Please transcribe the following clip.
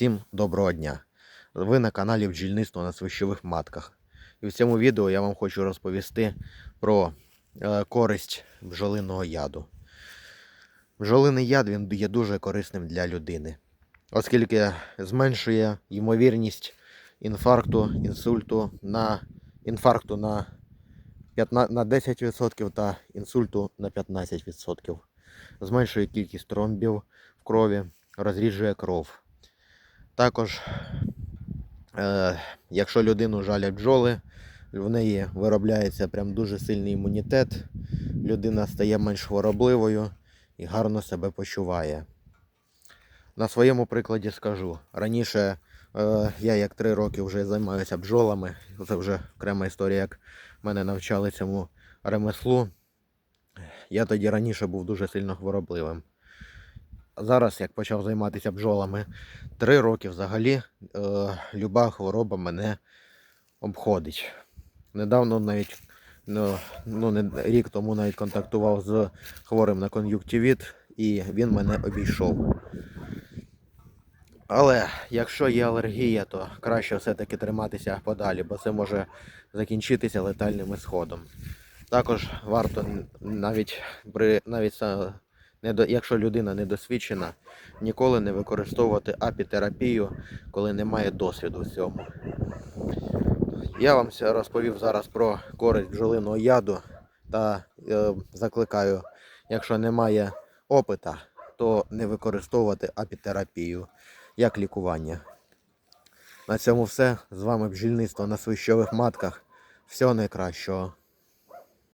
Всім доброго дня! Ви на каналі Бджільництво на свищових матках. І в цьому відео я вам хочу розповісти про е, користь бджолиного яду. Бджолиний яд він є дуже корисним для людини, оскільки зменшує ймовірність інфаркту, інсульту на інфаркту на, 15, на 10% та інсульту на 15%. Зменшує кількість тромбів в крові, розріджує кров. Також, е, якщо людину жалять бджоли, в неї виробляється прям дуже сильний імунітет, людина стає менш хворобливою і гарно себе почуває. На своєму прикладі скажу. Раніше е, я як три роки вже займаюся бджолами. Це вже окрема історія, як мене навчали цьому ремеслу. Я тоді раніше був дуже сильно хворобливим. Зараз, як почав займатися бджолами, три роки взагалі е, люба хвороба мене обходить. Недавно навіть ну, ну, не, рік тому навіть контактував з хворим на кон'юктивіт, і він мене обійшов. Але якщо є алергія, то краще все-таки триматися подалі, бо це може закінчитися летальним ісходом. Також варто навіть при навіть якщо людина недосвідчена, ніколи не використовувати апітерапію, коли немає досвіду в цьому. Я вам розповів зараз про користь бджолиного яду та е, закликаю, якщо немає опита, то не використовувати апітерапію як лікування. На цьому все. З вами бджільництво на свищових матках. Всього найкращого.